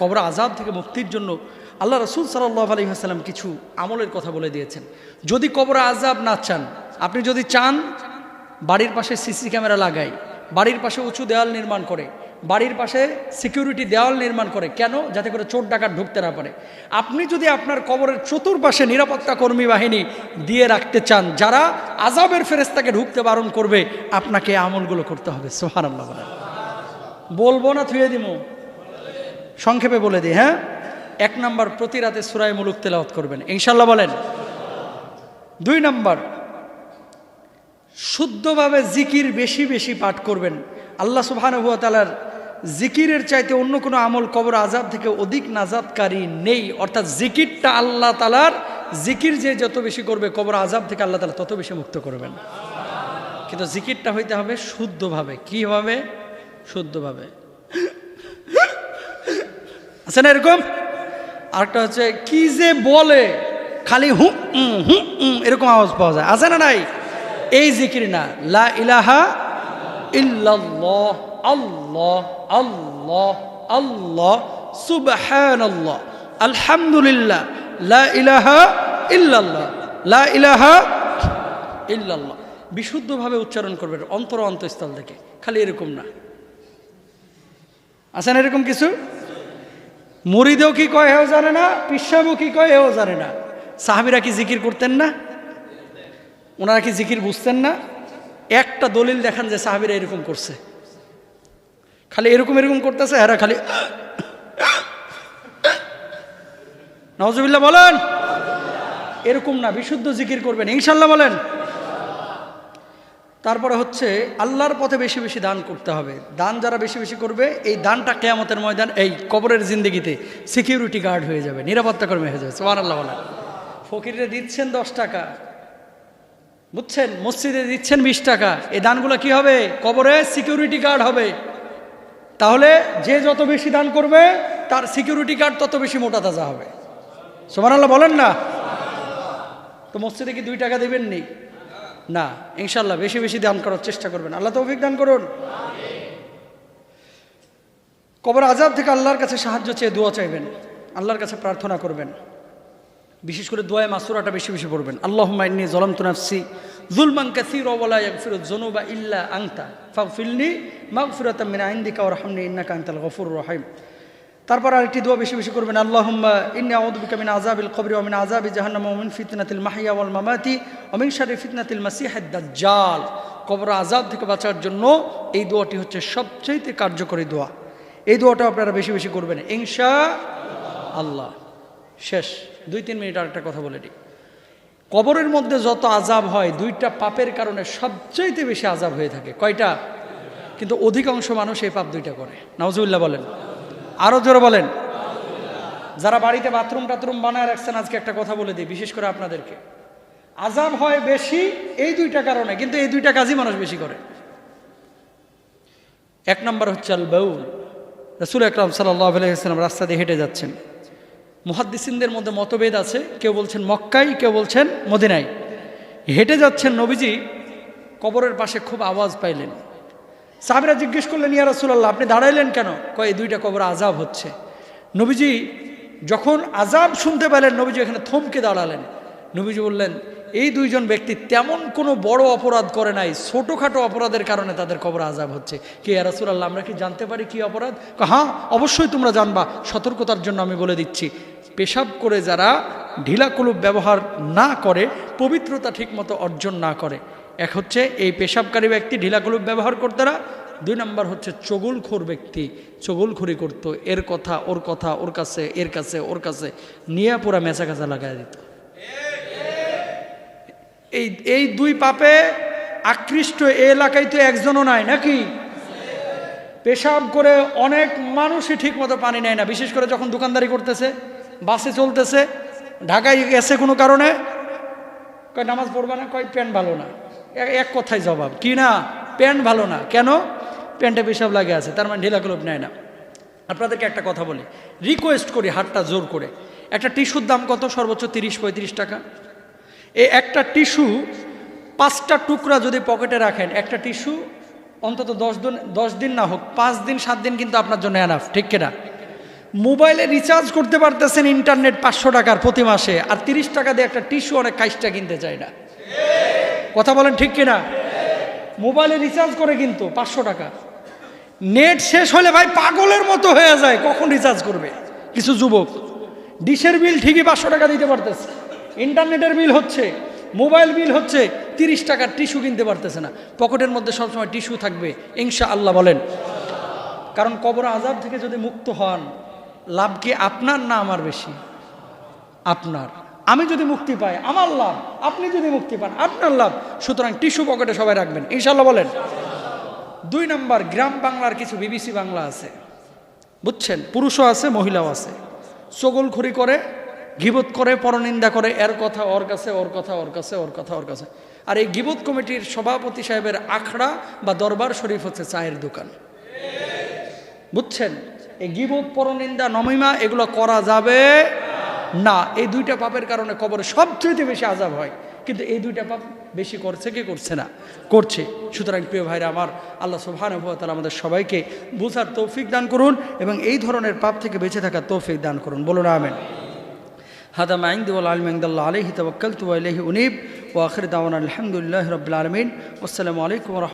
কবর আজাব থেকে মুক্তির জন্য আল্লাহ রসুল সাল্লাহ আলী হাসালাম কিছু আমলের কথা বলে দিয়েছেন। যদি কবর আজাব না চান, আপনি যদি চান বাড়ির পাশে সিসি ক্যামেরা লাগাই, বাড়ির পাশে উঁচু দেওয়াল নির্মাণ করে, বাড়ির পাশে সিকিউরিটি দেওয়াল নির্মাণ করে, কেন? যাতে করে চোর ডাকাত ঢুকতে না পারে। আপনি যদি আপনার কবরের চতুর্পাশে নিরাপত্তা কর্মী বাহিনী দিয়ে রাখতে চান, যারা আজাবের ফেরেস্তাকে ঢুকতে বারণ করবে, আপনাকে আমলগুলো করতে হবে। সোহান আল্লাহ বলব না, থুয়ে দিমু। সংক্ষেপে বলে দিই হ্যাঁ? এক নম্বর প্রতি রাতে সুরায় মুলুক তেলাওয়াত করবেন। ইনশাল্লাহ বলেন, দুই নম্বর, শুদ্ধভাবে জিকির বেশি বেশি পাঠ করবেন। আল্লাহ সুবহানুয়াতালার জিকিরের চাইতে অন্য কোনো আমল কবর আজাদ থেকে অধিক নাজাদকারী নেই। অর্থাৎ জিকিরটা আল্লাহ তালার জিকির যে যত বেশি করবে কবর আজাব থেকে আল্লাহ তালা তত বেশি মুক্ত করবেন। কিন্তু জিকিরটা হইতে হবে শুদ্ধভাবে। কি হবে? শুদ্ধভাবে। আছে না এরকম? আরেকটা হচ্ছে কি যে বলে খালি হু উম, হু উম, এরকম আওয়াজ পাওয়া যায়। আছে না নাই? এই জিকির না। লা ইলাহা ইল্লাল্লাহ আল্লাহ আল্লাহ আল্লাহ সুবহানাল্লাহ আলহামদুলিল্লাহ লা ইলাহা ইল্লাল্লাহ লা ইলাহা ইল্লাল্লাহ। বিশুদ্ধভাবে উচ্চারণ করবেন অন্তর অন্তঃস্থল থেকে। খালি এরকম না। আছে না এরকম কিছু? মুরিদেও কি কয় হেও জানে না? পিসাবও কি কয় হেও জানে না? সাহাবিরা কি জিকির করতেন না? ওনারা কি জিকির বুঝতেন না? একটা দলিল দেখান যে সাহাবিরা এরকম করছে। খালি এরকম এরকম করতেছে, এরা খালি নওয়াজবিল্লাহ বলেন। এরকম না, বিশুদ্ধ জিকির করবেন। ইনশাল্লাহ বলেন। তারপরে হচ্ছে আল্লাহর পথে বেশি বেশি দান করতে হবে। দান যারা বেশি বেশি করবে, এই দানটা কেয়ামতের ময়দান, এই কবরের জিন্দগিতে সিকিউরিটি গার্ড হয়ে যাবে, নিরাপত্তা কর্মী হয়ে যাবে। সোমান আল্লাহ ফকিরে দিচ্ছেন দশ টাকা। বুঝছেন? মসজিদে দিচ্ছেন বিশ টাকা। এই দানগুলো কি হবে? কবরে সিকিউরিটি গার্ড হবে। তাহলে যে যত বেশি দান করবে, তার সিকিউরিটি গার্ড তত বেশি মোটা তাজা হবে। সোমান আল্লাহ বলেন না? তো মসজিদে কি দুই টাকা দেবেন নি ইনশাল্লাহ বেশি বেশি দান করার চেষ্টা করবেন। আল্লাহ তৌফিক দান করুন। কবর আজাব থেকে আল্লাহর কাছে সাহায্য চেয়ে দোয়া চাইবেন। আল্লাহর কাছে প্রার্থনা করবেন। বিশেষ করে দোয়ায় মাসুরাটা বেশি বেশি পড়বেন। আল্লাহ মাইনি জলম তুনাফসি জুলমান কাসির ওয়ালা ইয়াগফিরু যুনুবা ইল্লা আনতা ফাগফিরনি মাগফিরাতাম মিন ইনদিকা ওয়ারহামনি ইন্নাকা আনতাল গফুরুর রহিম। তারপর আরেকটি দোয়া বেশি বেশি করবেন, আল্লাহুম্মা ইন্নী আযাবিল কবরি ওয়া মিন আযাবি জাহান্নাম ওয়া মিন ফিতনাতিল মাহইয়া ওয়াল মামাতি ওয়া মিন শাররি ফিতনাতিল মাসিহিদ দাজ্জাল। কবর আযাব থেকে বাঁচার জন্য এই দোয়াটি হচ্ছে সবচেয়ে কার্যকরী দোয়া। এই দোয়াটা আপনারা বেশি বেশি করবেন, ইনশা আল্লাহ। শেষ, দুই তিন মিনিট আরেকটা কথা বলে দিই। কবরের মধ্যে যত আজাব হয়, দুইটা পাপের কারণে সবচাইতে বেশি আজাব হয়ে থাকে। কয়টা? কিন্তু অধিকাংশ মানুষ এই পাপ দুইটা করে। নওয়াজুল্লাহ বলেন। আরও জোরে বলেন। যারা বাড়িতে বাথরুম টাথরুম বানায় রাখছেন, আজকে একটা কথা বলে দিই, বিশেষ করে আপনাদেরকে। আজাব হয় বেশি এই দুইটা কারণে, কিন্তু এই দুইটা কাজই মানুষ বেশি করে। এক নম্বর হচ্ছে আল বাউল। রসুল আকরাম সাল্লাহ আলাইসালাম রাস্তা দিয়ে হেঁটে যাচ্ছেন। মুহাদ্দিসিনদের মধ্যে মতভেদ আছে, কেউ বলছেন মক্কাই কেউ বলছেন মদিনাই হেঁটে যাচ্ছেন নবীজি, কবরের পাশে খুব আওয়াজ পাইলেন। সাহাবিরা জিজ্ঞেস করলেন, ইয়া রাসূলুল্লাহ, আপনি দাঁড়াইলেন কেন? কয়, এই দুইটা কবর আজাব হচ্ছে। নবীজি যখন আজাব শুনতে পেলেন, নবীজি এখানে থমকে দাঁড়ালেন। নবীজি বললেন, এই দুইজন ব্যক্তি তেমন কোনো বড় অপরাধ করে নাই, ছোটোখাটো অপরাধের কারণে তাদের কবর আজাব হচ্ছে। কে রাসুলাল্লাহ, আমরা কি জানতে পারি কি অপরাধ? হ্যাঁ অবশ্যই তোমরা জানবা, সতর্কতার জন্য আমি বলে দিচ্ছি। পেশাব করে যারা ঢিলাকুলুপ ব্যবহার না করে, পবিত্রতা ঠিকমতো অর্জন না করে এক হচ্ছে এই পেশাবকারী ব্যক্তি ঢিলাকুলুপ ব্যবহার করতে না, দুই নম্বর হচ্ছে চগুলখোর ব্যক্তি, চগুলখুরি করতো, এর কথা, ওর কথা, ওর কাছে, এর কাছে, ওর কাছে, নিয়ে পুরা মেচা কাছা লাগাই দিত। এই এই দুই পাপে আকৃষ্ট এ এলাকায় তো একজনও নাই নাকি? পেশাব করে অনেক মানুষই ঠিক মতো পানি নেয় না, বিশেষ করে যখন দোকানদারি করতেছে, বাসে চলতেছে, ঢাকায় গেছে কোনো কারণে? কয়, নামাজ পড়বে না? কয়, প্যান্ট ভালো না। এক কথায় জবাব, কি না? প্যান্ট ভালো না। কেন? প্যান্টে পেশাব লাগে আছে, তার মানে ঢিলাকুলুপ নেয় না। আপনাদেরকে একটা কথা বলি রিকোয়েস্ট করি হাতটা জোর করে। একটা টিস্যুর দাম কত? সর্বোচ্চ তিরিশ, পঁয়ত্রিশ টাকা। এই একটা টিস্যু, পাঁচটা টুকরা যদি পকেটে রাখেন, একটা টিস্যু অন্তত দশ দিন দশ দিন না হোক, পাঁচ দিন, সাত দিন কিন্তু আপনার জন্য এনাফ ঠিক কিনা? মোবাইলে রিচার্জ করতে পারতেছেন ইন্টারনেট পাঁচশো টাকার প্রতি মাসে, আর তিরিশ টাকা দিয়ে একটা টিস্যু অনেক কাজটা কিনতে চায় না। কথা বলেন ঠিক কিনা? মোবাইলে রিচার্জ করে কিন্তু, পাঁচশো টাকা। নেট শেষ হলে ভাই পাগলের মতো হয়ে যায়, কখন রিচার্জ করবে? কিছু যুবক, ডিশের বিল ঠিকই পাঁচশো টাকা দিতে পারতেছে। ইন্টারনেটের বিল হচ্ছে, মোবাইল বিল হচ্ছে তিরিশ টাকার টিস্যু কিনতে পারতেছে না। পকেটের মধ্যে সবসময় টিস্যু থাকবে ইনশা আল্লাহ বলেন। কারণ কবর আজাব থেকে যদি মুক্ত হন, লাভ কি আপনার না আমার বেশি? আপনার। আমি যদি মুক্তি পাই, আমার লাভ, আপনি যদি মুক্তি পান, আপনার লাভ। সুতরাং টিস্যু পকেটে সবাই রাখবেন। ইনশাল্লাহ বলেন। দুই নম্বর, গ্রাম বাংলার কিছু বিবিসি বাংলা আছে। বুঝছেন? পুরুষও আছে, মহিলাও আছে। চগলখড়ি করে, গিবত করে, পরনিন্দা করে, এর কথা ওর কাছে, ওর কথা ওর কাছে, ওর কথা ওর কাছে। আর এই গিবত কমিটির সভাপতি সাহেবের আখড়া বা দরবার শরীফ হচ্ছে চায়ের দোকান। বুঝছেন? এই গিবত, পরনিন্দা, নমিমা, এগুলো করা যাবে না এই দুইটা পাপের কারণে কবরে সবচেয়ে বেশি আজাব হয় কিন্তু এই দুইটা পাপ বেশি করছে কি করছে না করছে সুতরাং প্রিয় ভাইরা আমার আল্লাহ সুবহান তালা আমাদের সবাইকে বুঝার তৌফিক দান করুন এবং এই ধরনের পাপ থেকে বেঁচে থাকার তৌফিক দান করুন বলুন আমেন هذا ما عندي والعلم عند الله عليه توكلت وإليه أنيب وآخر دعوانا الحمد لله رب العالمين والسلام عليكم ورحمة